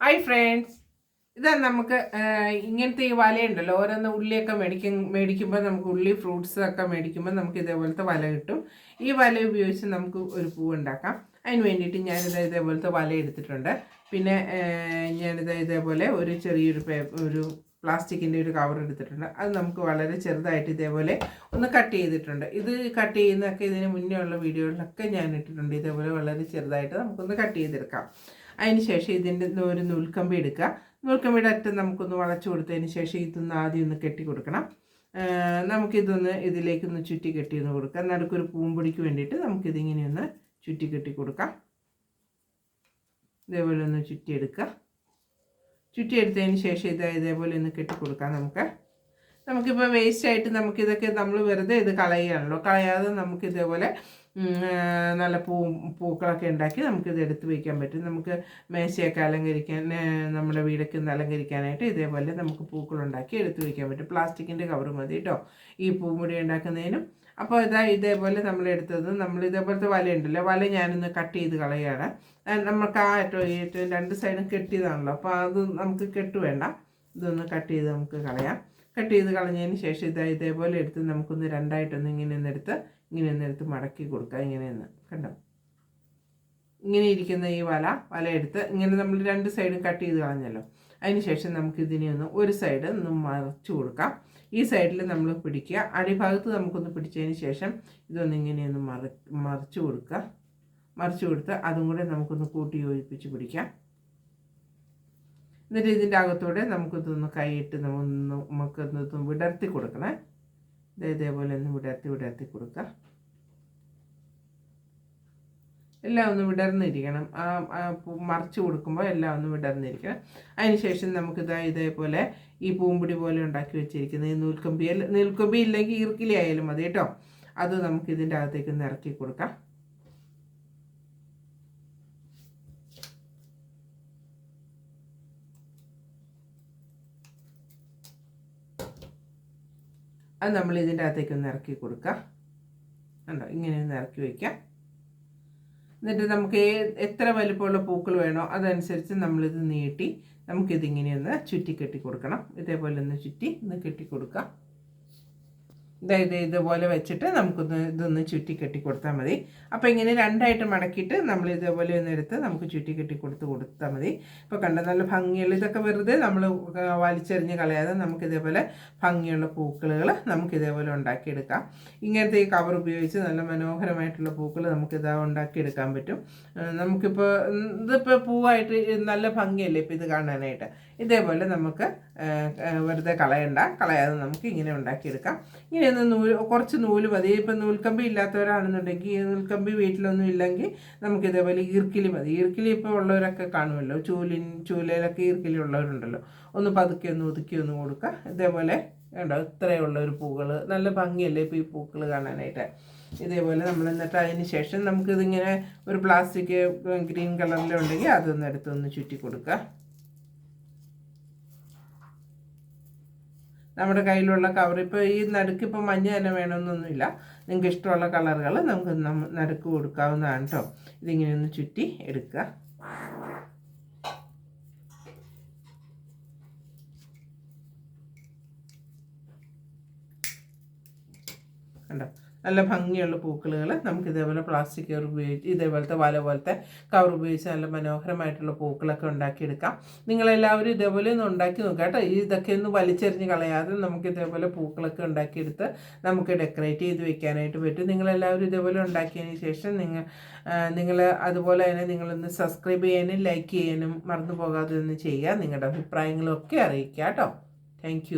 Hi friends ഇതാ നമുക്ക് ഇങ്ങനത്തെ ഈ വലയുണ്ടല്ലോ ഓരോന്ന് ഉള്ളിയൊക്കെ മേടിക്കും മേടിക്കുമ്പോൾ നമുക്ക് ഉള്ളി ഫ്രൂട്ട്സ് ഒക്കെ മേടിക്കുമ്പോൾ നമുക്ക് ഇതേപോലത്തെ വല കിട്ടും. ഈ വല ഉപയോഗിച്ച് നമുക്ക് ഒരു പൂ ഉണ്ടാക്കാം. അതിന് വേണ്ടിയിട്ട് ഞാനിത് ഇതേപോലത്തെ വല എടുത്തിട്ടുണ്ട്. പിന്നെ ഞാനിത് ഇതേപോലെ ഒരു ചെറിയൊരു പേപ്പർ ഒരു പ്ലാസ്റ്റിക്കിന്റെ ഒരു കവർ എടുത്തിട്ടുണ്ട്. അത് നമുക്ക് വളരെ ചെറുതായിട്ട് ഇതേപോലെ ഒന്ന് കട്ട് ചെയ്തിട്ടുണ്ട്. ഇത് കട്ട് ചെയ്യുന്നതൊക്കെ ഇതിന് മുന്നേ ഉള്ള വീഡിയോകളിലൊക്കെ ഞാൻ ഇട്ടിട്ടുണ്ട്. ഇതേപോലെ വളരെ ചെറുതായിട്ട് നമുക്കൊന്ന് കട്ട് ചെയ്തെടുക്കാം. അതിന് ശേഷം ഇതിന്റെ ഒരു നൂൽക്കമ്പി എടുക്കുക. നൂൽക്കമ്പിയുടെ അറ്റം നമുക്കൊന്ന് വളച്ചു കൊടുത്തതിന് ശേഷം ഇതൊന്ന് ആദ്യം ഒന്ന് കെട്ടി കൊടുക്കണം. നമുക്കിതൊന്ന് ഇതിലേക്കൊന്ന് ചുറ്റി കെട്ടി കെട്ടിയൊന്ന് കൊടുക്കാം നടുക്കൊരു പൂമ്പൊടിക്ക് വേണ്ടിയിട്ട് നമുക്കിതിങ്ങനെ ഒന്ന് ചുറ്റി കെട്ടി കൊടുക്കാം. ഇതേപോലെ ഒന്ന് ചുറ്റിയെടുക്കുക. ചുറ്റിയെടുത്തതിന് ശേഷം ഇത് ഇതേപോലെ ഒന്ന് കെട്ടി കൊടുക്കാം നമുക്ക്. നമുക്കിപ്പോൾ വേസ്റ്റ് ആയിട്ട് നമുക്കിതൊക്കെ നമ്മൾ വെറുതെ ഇത് കളയുകയാണല്ലോ കളയാതെ നമുക്ക് ഇതേപോലെ ഉം, നല്ല പൂ പൂക്കളൊക്കെ ഉണ്ടാക്കി നമുക്കിത് എടുത്ത് വയ്ക്കാൻ പറ്റും. നമുക്ക് മേശയൊക്കെ അലങ്കരിക്കാൻ നമ്മുടെ വീടൊക്കെ അലങ്കരിക്കാനായിട്ട് ഇതേപോലെ നമുക്ക് പൂക്കളുണ്ടാക്കി എടുത്ത് വയ്ക്കാൻ പറ്റും. പ്ലാസ്റ്റിക്കിന്റെ കവർ മതി കേട്ടോ. ഈ പൂമുടി ഉണ്ടാക്കുന്നതിനും. അപ്പോൾ ഇതാ ഇതേപോലെ നമ്മൾ എടുത്തത്. നമ്മൾ ഇതേപോലത്തെ വല ഉണ്ടല്ലോ. വല ഞാനൊന്ന് കട്ട് ചെയ്ത് കളയുകയാണ്. നമുക്ക് ആ ഏറ്റവും ഏറ്റവും രണ്ട് സൈഡും കെട്ടിയതാണല്ലോ. അപ്പോൾ അത് നമുക്ക് കെട്ടുവേണ്ട. ഇതൊന്ന് കട്ട് ചെയ്ത് നമുക്ക് കളയാം. കട്ട് ചെയ്ത് കളഞ്ഞതിന് ശേഷം ഇതാ ഇതേപോലെ എടുത്ത് നമുക്കൊന്ന് രണ്ടായിട്ടൊന്ന് ഇങ്ങനെ ഒന്ന് എടുത്ത് ഇങ്ങനെ ഒന്ന് എടുത്ത് മടക്കി കൊടുക്കുക. ഇങ്ങനെ ഒന്ന് കണ്ടോ? ഇങ്ങനെ ഇരിക്കുന്ന ഈ വല വല എടുത്ത് ഇങ്ങനെ നമ്മൾ രണ്ട് സൈഡും കട്ട് ചെയ്ത് കളഞ്ഞല്ലോ. അതിന് ശേഷം നമുക്ക് ഇതിനെ ഒന്ന് ഒരു സൈഡ് ഒന്ന് മറച്ചു കൊടുക്കാം. ഈ സൈഡിൽ നമ്മൾ പിടിക്കുക. അടിഭാഗത്ത് നമുക്കൊന്ന് പിടിച്ചതിന് ശേഷം ഇതൊന്ന് ഇങ്ങനെയൊന്ന് മറ മറിച്ച് കൊടുക്കുക. മറിച്ചു കൊടുത്ത് അതും കൂടെ നമുക്കൊന്ന് കൂട്ടി യോജിപ്പിച്ച് പിടിക്കാം. എന്നിട്ട് ഇതിന്റെ അകത്തൂടെ നമുക്കിതൊന്ന് കൈയിട്ട് നമുക്കൊന്ന് വിടർത്തി കൊടുക്കണേ. ഇതേപോലെ ഒന്ന് വിടർത്തി വിടർത്തി കൊടുക്കുക എല്ലാം ഒന്ന് വിടർന്നിരിക്കണം. ആ മറിച്ച് കൊടുക്കുമ്പോൾ എല്ലാം ഒന്ന് വിടർന്നിരിക്കണം. അതിന് ശേഷം നമുക്കിതാ ഇതേപോലെ ഈ പൂമ്പുടി പോലെ ഉണ്ടാക്കി വെച്ചിരിക്കുന്ന ഈ നൂൽക്കമ്പി നൂൽക്കമ്പി ഇല്ലെങ്കിൽ ഈർക്കിലി ആയാലും മതി കേട്ടോ. അത് നമുക്ക് ഇതിന്റെ അകത്തേക്ക് ഒന്ന് ഇറക്കി കൊടുക്കാം. അത് നമ്മൾ ഇതിന്റെ അകത്തേക്ക് ഒന്ന് ഇറക്കി കൊടുക്കാം. കണ്ടോ? ഇങ്ങനെ ഒന്ന് ഇറക്കി വയ്ക്കാം. എന്നിട്ട് നമുക്ക് എത്ര വലുപ്പമുള്ള പൂക്കൾ വേണോ അതനുസരിച്ച് നമ്മളിത് നീട്ടി നമുക്കിതിങ്ങനെ ഒന്ന് ചുറ്റി കെട്ടി കൊടുക്കണം. ഇതേപോലെ ഒന്ന് ചുറ്റി ഒന്ന് കെട്ടി കൊടുക്കാം. ഇതായത് ഇതുപോലെ വെച്ചിട്ട് നമുക്കൊന്ന് ഇതൊന്ന് ചുറ്റി കെട്ടി കൊടുത്താൽ മതി. അപ്പോൾ ഇങ്ങനെ രണ്ടായിട്ട് മടക്കിയിട്ട് നമ്മൾ ഇതേപോലെ ഒന്ന് എടുത്ത് നമുക്ക് ചുറ്റി കെട്ടി കൊടുത്ത് കൊടുത്താൽ മതി. ഇപ്പോൾ കണ്ട നല്ല ഭംഗിയുള്ള ഇതൊക്കെ വെറുതെ നമ്മൾ വലിച്ചെറിഞ്ഞ് കളയാതെ നമുക്ക് ഇതേപോലെ ഭംഗിയുള്ള പൂക്കളുകൾ നമുക്ക് ഇതേപോലെ ഉണ്ടാക്കിയെടുക്കാം. ഇങ്ങനത്തെ ഈ കവർ ഉപയോഗിച്ച് നല്ല മനോഹരമായിട്ടുള്ള പൂക്കൾ നമുക്കിത് ഉണ്ടാക്കിയെടുക്കാൻ പറ്റും. നമുക്കിപ്പോൾ ഇതിപ്പോൾ പൂവായിട്ട് നല്ല ഭംഗിയല്ലേ ഇപ്പോൾ ഇത് കാണാനായിട്ട്? ഇതേപോലെ നമുക്ക് വെറുതെ കളയണ്ട. കളയാതെ നമുക്ക് ഇങ്ങനെ ഉണ്ടാക്കിയെടുക്കാം. ഇങ്ങനെ ഒന്ന് നൂൽ കുറച്ച് നൂൽ മതി. ഇപ്പം നൂൽക്കമ്പി ഇല്ലാത്തവരാണെന്നുണ്ടെങ്കിൽ ഈ നൂൽക്കമ്പി വീട്ടിലൊന്നും ഇല്ലെങ്കിൽ നമുക്ക് ഇതേപോലെ ഈർക്കിലി മതി. ഈർക്കിലി ഇപ്പോൾ ഉള്ളവരൊക്കെ കാണുമല്ലോ. ചൂലിൻ ചൂലയിലൊക്കെ ഈർക്കിലി ഉള്ളവരുണ്ടല്ലോ. ഒന്ന് പതുക്കി ഒന്ന് ഒതുക്കി ഒന്ന് കൊടുക്കുക. ഇതേപോലെ കണ്ടോ? ഇത്രയുള്ള ഒരു പൂക്കൾ നല്ല ഭംഗിയല്ലേ ഇപ്പോൾ ഈ പൂക്കൾ കാണാനായിട്ട്? ഇതേപോലെ നമ്മൾ എന്നിട്ട് അതിന് ശേഷം നമുക്കിതിങ്ങനെ ഒരു പ്ലാസ്റ്റിക് ഗ്രീൻ കളറിലുണ്ടെങ്കിൽ അതൊന്ന് എടുത്തൊന്ന് ചുറ്റി കൊടുക്കുക. നമ്മുടെ കയ്യിലുള്ള കവർ ഇപ്പോൾ ഈ നടുക്ക് ഇപ്പോൾ മഞ്ഞ തന്നെ വേണമെന്നൊന്നുമില്ല. നിങ്ങൾക്ക് ഇഷ്ടമുള്ള കളറുകൾ നമുക്ക് നടുക്ക് കൊടുക്കാവുന്നതാണ് കേട്ടോ ഇതിങ്ങനെ ഒന്ന് ചുറ്റി എടുക്കുക. കണ്ടോ? നല്ല ഭംഗിയുള്ള പൂക്കളുകൾ നമുക്ക് ഇതേപോലെ പ്ലാസ്റ്റിക് കവർ ഉപയോഗിച്ച് ഇതേപോലത്തെ വല പോലത്തെ കവർ ഉപയോഗിച്ച് നല്ല മനോഹരമായിട്ടുള്ള പൂക്കളൊക്കെ ഉണ്ടാക്കിയെടുക്കാം. നിങ്ങളെല്ലാവരും ഇതേപോലെ ഒന്ന് ഉണ്ടാക്കി നോക്കുക കേട്ടോ. ഇതൊക്കെ ഒന്ന് വലിച്ചെറിഞ്ഞ് കളയാതെ നമുക്ക് ഇതേപോലെ പൂക്കളൊക്കെ ഉണ്ടാക്കിയെടുത്ത് നമുക്ക് ഡെക്കറേറ്റ് ചെയ്ത് വെക്കാനായിട്ട് പറ്റും. നിങ്ങളെല്ലാവരും ഇതേപോലെ ഉണ്ടാക്കിയതിന് ശേഷം നിങ്ങൾ നിങ്ങൾ അതുപോലെ തന്നെ നിങ്ങളൊന്ന് സബ്സ്ക്രൈബ് ചെയ്യാനും ലൈക്ക് ചെയ്യാനും മറന്നു പോകാതെ ഒന്ന് ചെയ്യുക. നിങ്ങളുടെ അഭിപ്രായങ്ങളൊക്കെ അറിയിക്കുക കേട്ടോ. താങ്ക്